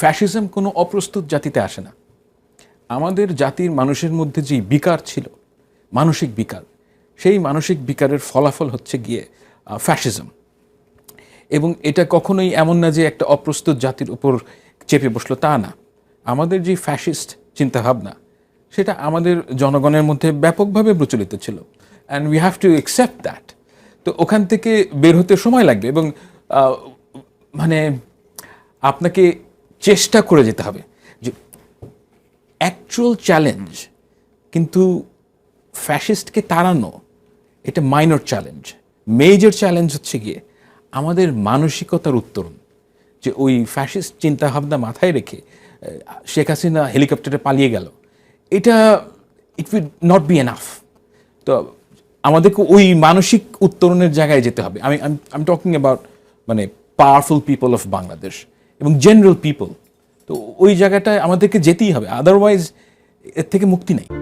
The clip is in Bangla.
ফ্যাসিজম কোনো অপ্রস্তুত জাতিতে আসে না। আমাদের জাতির মানুষের মধ্যে যে বিকার ছিল, মানসিক বিকার, সেই মানসিক বিকারের ফলাফল হচ্ছে গিয়ে ফ্যাসিজম। এবং এটা কখনোই এমন না যে একটা অপ্রস্তুত জাতির উপর চেপে বসল, তা না। আমাদের যে ফ্যাসিস্ট চিন্তাভাবনা, সেটা আমাদের জনগণের মধ্যে ব্যাপকভাবে প্রচলিত ছিল। And we have to accept that তো ওখান থেকে বের হতে সময় লাগবে এবং মানে আপনাকে চেষ্টা করে যেতে হবে। যে অ্যাকচুয়াল চ্যালেঞ্জ কিন্তু ফ্যাসিস্টকে তাড়ানো, এটা মাইনর চ্যালেঞ্জ মেজর চ্যালেঞ্জ হচ্ছে গিয়ে আমাদের মানসিকতার উত্তরণ। যে ওই ফ্যাসিস্ট চিন্তাভাবনা মাথায় রেখে শেখ হাসিনা হেলিকপ্টারে পালিয়ে গেল। এটা it would not be enough তো আমাদেরকে ওই মানসিক উত্তরণের জায়গায় যেতে হবে। আমি আই আমি টকিং অ্যাবাউট মানে পাওয়ারফুল পিপল অফ বাংলাদেশ এবং জেনারেল পিপল তো ওই জায়গাটায় আমাদেরকে যেতেই হবে আদারওয়াইজ এর থেকে মুক্তি নেই।